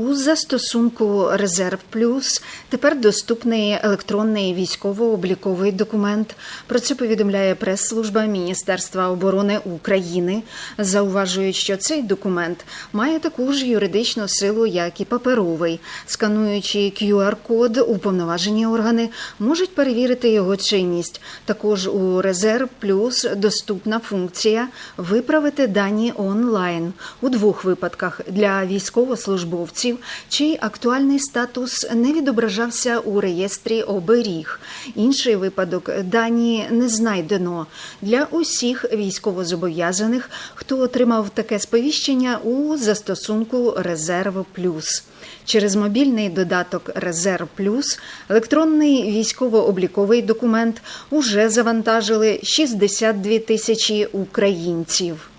У застосунку Резерв Плюс тепер доступний електронний військово-обліковий документ. Про це повідомляє прес-служба Міністерства оборони України. Зауважують, що цей документ має таку ж юридичну силу, як і паперовий. Скануючи QR-код, уповноважені органи можуть перевірити його чинність. Також у Резерв Плюс доступна функція виправити дані онлайн у двох випадках для військовослужбовців, чий актуальний статус не відображався у реєстрі оберіг. Інший випадок дані не знайдено для усіх військовозобов'язаних, хто отримав таке сповіщення у застосунку Резерв Плюс. Через мобільний додаток Резерв Плюс електронний військово-обліковий документ уже завантажили 62 тисячі українців.